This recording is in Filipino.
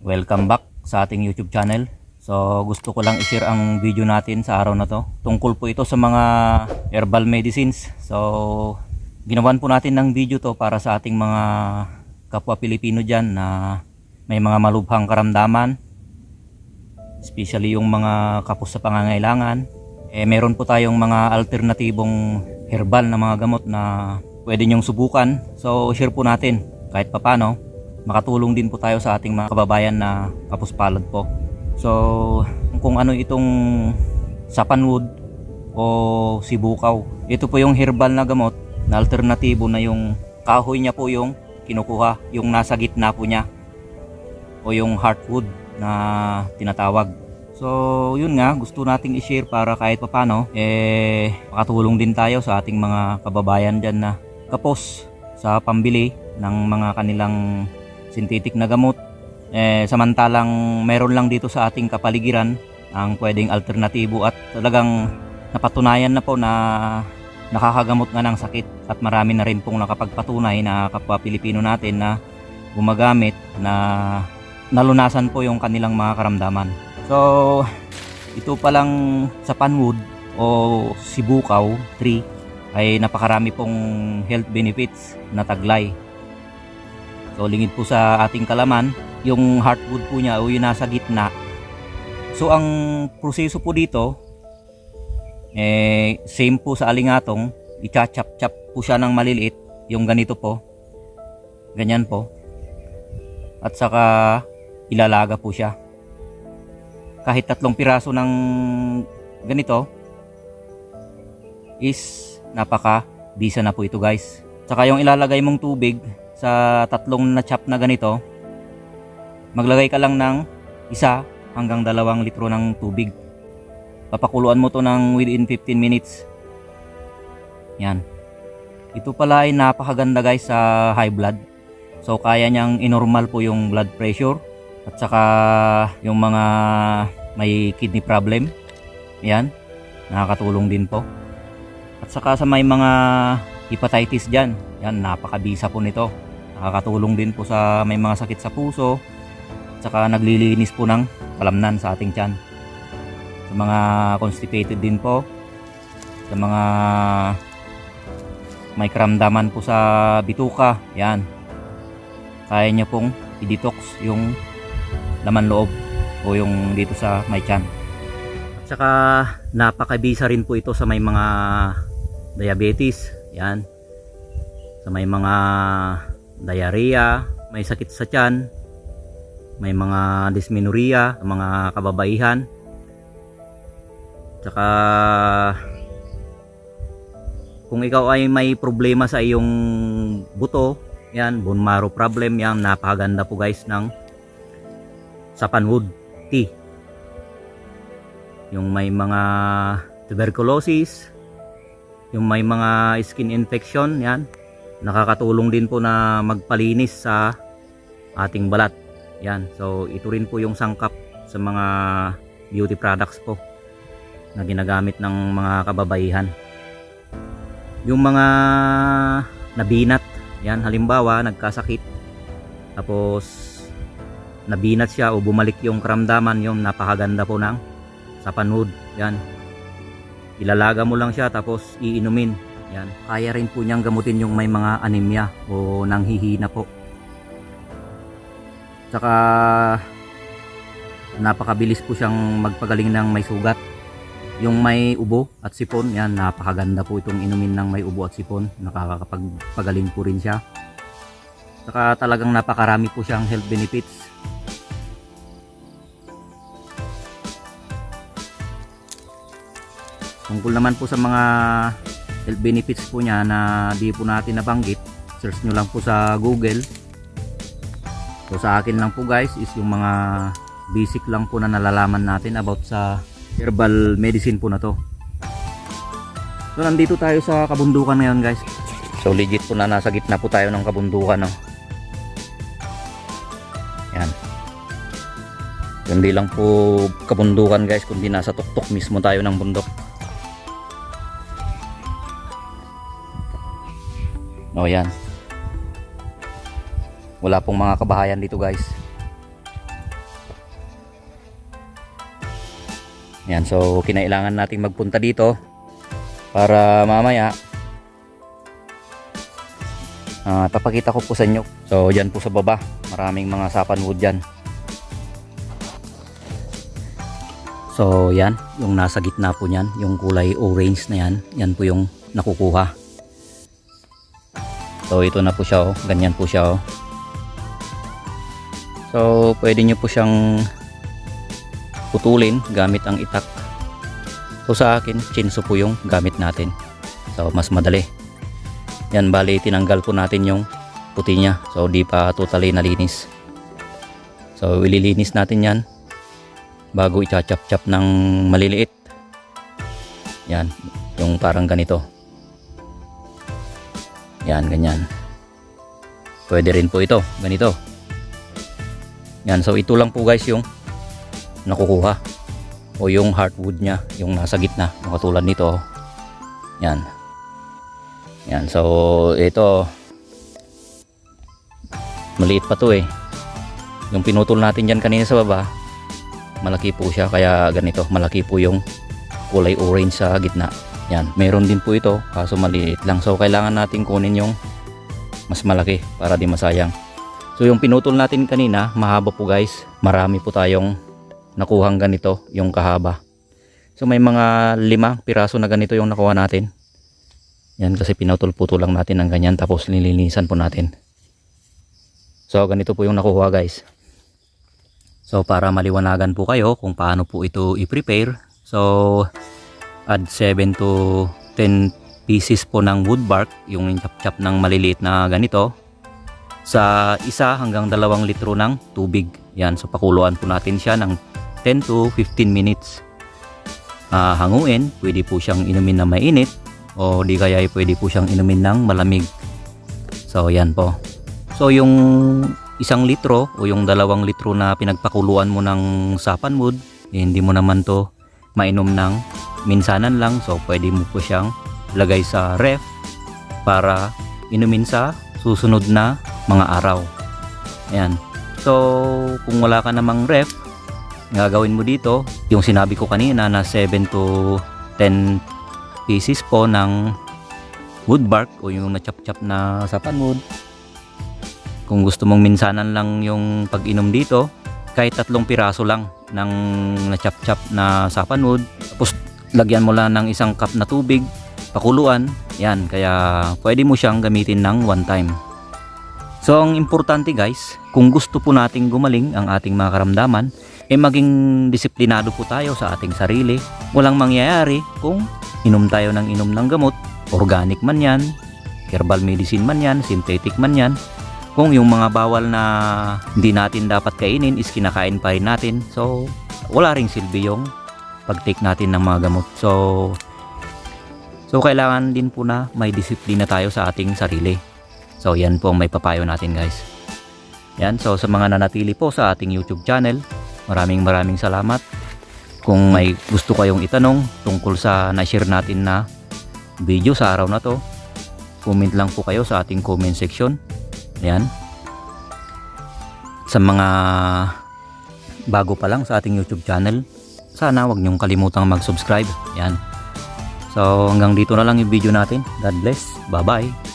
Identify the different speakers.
Speaker 1: Welcome back sa ating YouTube channel. So gusto ko lang i-share ang video natin sa araw na to. Tungkol po ito sa mga herbal medicines. So ginawan po natin ng video to para sa ating mga kapwa Pilipino dyan na may mga malubhang karamdaman. Especially yung mga kapos sa pangangailangan. Eh meron po tayong mga alternatibong herbal na mga gamot na pwede nyong subukan. So share po natin kahit papano makatulong din po tayo sa ating mga kababayan na kapos palad po. So, kung ano itong sapanwood o sibukaw. Ito po yung herbal na gamot na alternatibo na yung kahoy niya po yung kinukuha, yung nasa gitna po niya o yung heartwood na tinatawag. So, yun nga, gusto nating i-share para kahit papano, eh, makatulong din tayo sa ating mga kababayan dyan na kapos sa pambili ng mga kanilang synthetic na gamot. Eh, samantalang meron lang dito sa ating kapaligiran ang pwedeng alternatibo at talagang napatunayan na po na nakakagamot nga ng sakit at marami na rin pong nakapagpatunay na kapwa Pilipino natin na gumagamit na nalunasan po yung kanilang mga karamdaman. So, ito palang sa panwood o sibukaw tree ay napakarami pong health benefits na taglay. So lingid po sa ating kalaman, yung heartwood po niya o yung nasa gitna. So ang proseso po dito, eh, same po sa alingatong, icha-chop-chop po siya ng maliliit, yung ganito po. Ganyan po. At saka ilalaga po siya. Kahit tatlong piraso ng ganito is napaka bisa na po ito guys. Saka yung ilalagay mong tubig sa tatlong na chop na ganito, maglagay ka lang ng isa hanggang dalawang litro ng tubig. Papakuluan mo to ng within 15 minutes. Yan. Ito pala ay napakaganda guys sa high blood. So kaya niyang inormal po yung blood pressure at saka yung mga may kidney problem. Yan. Nakakatulong din po. At saka sa may mga hepatitis dyan, yan napakabisa po nito. Nakakatulong din po sa may mga sakit sa puso. At saka naglilinis po ng kalamnan sa ating tiyan. Sa mga constipated din po. Sa mga may karamdaman po sa bituka. Yan. Kaya niya pong i-detox yung laman loob o yung dito sa may tiyan. At saka napakabisa rin po ito sa may mga diabetes. Yan. Sa may mga diarrhea, may sakit sa tiyan, may mga dysmenorrhea, mga kababaihan. Tsaka kung ikaw ay may problema sa iyong buto, yan, bone marrow problem, yan, napakaganda po guys ng sapanwood tea. Yung may mga tuberculosis, yung may mga skin infection, yan, nakakatulong din po na magpalinis sa ating balat. Yan. So ito rin po yung sangkap sa mga beauty products po na ginagamit ng mga kababaihan. Yung mga nabinat, yan halimbawa nagkasakit tapos nabinat siya o bumalik yung karamdaman yung napakaganda po ng sapanwood. Yan. Ilalaga mo lang siya tapos iinumin. Yan. Kaya rin po niyang gamutin yung may mga anemia o nanghihina po. Tsaka napakabilis po siyang magpagaling ng may sugat. Yung may ubo at sipon, yan napakaganda po itong inumin ng may ubo at sipon. Nakakapagpagaling po rin siya. Tsaka talagang napakarami po siyang health benefits. Tungkol naman po sa mga health benefits po niya na di po natin nabanggit, search nyo lang po sa Google. So sa akin lang po guys is yung mga basic lang po na nalalaman natin about sa herbal medicine po na to. So nandito tayo sa kabundukan ngayon guys. So legit po na nasa gitna po tayo ng kabundukan no. Yan. Hindi lang po kabundukan guys kundi nasa tuktok mismo tayo ng bundok. o yan. Wala pong mga kabahayan dito guys. Yan so kinailangan nating magpunta dito para mamaya uh, papakita ko po sa inyo. So dyan po sa baba maraming mga sapan wood dyan. So yan, yung nasa gitna po niyan, yung kulay orange na yan, yan po yung nakukuha. So ito na po siya oh, ganyan po siya oh. So pwede nyo po siyang putulin gamit ang itak. So sa akin, chinso po yung gamit natin. So mas madali. Yan bali tinanggal po natin yung puti niya. So di pa totally nalinis. So ililinis natin yan bago ichachap-chap ng maliliit. Yan, yung parang ganito. Yan, ganyan. Pwede rin po ito, ganito. Yan, so ito lang po guys yung nakukuha. O yung hardwood niya, yung nasa gitna, katulad nito. Yan. Yan, so ito maliit pa to eh. Yung pinutol natin dyan kanina sa baba, malaki po siya kaya ganito, malaki po yung kulay orange sa gitna. Yan, meron din po ito kaso maliit lang. So kailangan natin kunin yung mas malaki para di masayang. So yung pinutol natin kanina, mahaba po guys. Marami po tayong nakuhang ganito, yung kahaba. So may mga lima piraso na ganito yung nakuha natin. Yan kasi pinutol-putol lang natin ng ganyan tapos nilinisan po natin. So ganito po yung nakuha guys. So para maliwanagan po kayo kung paano po ito i-prepare. So add 7 to 10 pieces po ng wood bark, yung chap-chap ng maliliit na ganito sa isa hanggang dalawang litro ng tubig. Yan, so pakuluan po natin siya ng 10 to 15 minutes. Ah, hanguin, pwede po siyang inumin na mainit o di kaya ay pwede po siyang inumin ng malamig. So yan po. So yung isang litro o yung dalawang litro na pinagpakuluan mo ng sapan wood, eh, hindi mo naman to mainom ng minsanan lang. So pwede mo po siyang lagay sa ref para inumin sa susunod na mga araw. Ayan. So, kung wala ka namang ref, gagawin mo dito, yung sinabi ko kanina na 7 to 10 pieces po ng wood bark o yung na-chop-chop na sapan wood. Kung gusto mong minsanan lang yung pag-inom dito, kahit tatlong piraso lang ng na-chop-chop na sapan wood. Tapos, lagyan mo lang ng isang cup na tubig, pakuluan, yan, kaya pwede mo siyang gamitin ng one time. So ang importante guys, kung gusto po nating gumaling ang ating mga karamdaman, eh maging disiplinado po tayo sa ating sarili. Walang mangyayari kung inom tayo ng inom ng gamot, organic man yan, herbal medicine man yan, synthetic man yan. Kung yung mga bawal na hindi natin dapat kainin is kinakain pa rin natin. So wala ring silbi yung pag-take natin ng mga gamot. So So kailangan din po na may disiplina tayo sa ating sarili. So yan po ang may papayo natin guys. Yan, so sa mga nanatili po sa ating YouTube channel, maraming maraming salamat. Kung may gusto kayong itanong tungkol sa na-share natin na video sa araw na to, comment lang po kayo sa ating comment section. Yan. Sa mga bago pa lang sa ating YouTube channel, sana wag niyong kalimutang mag-subscribe. Yan. So hanggang dito na lang yung video natin. God bless. Bye-bye.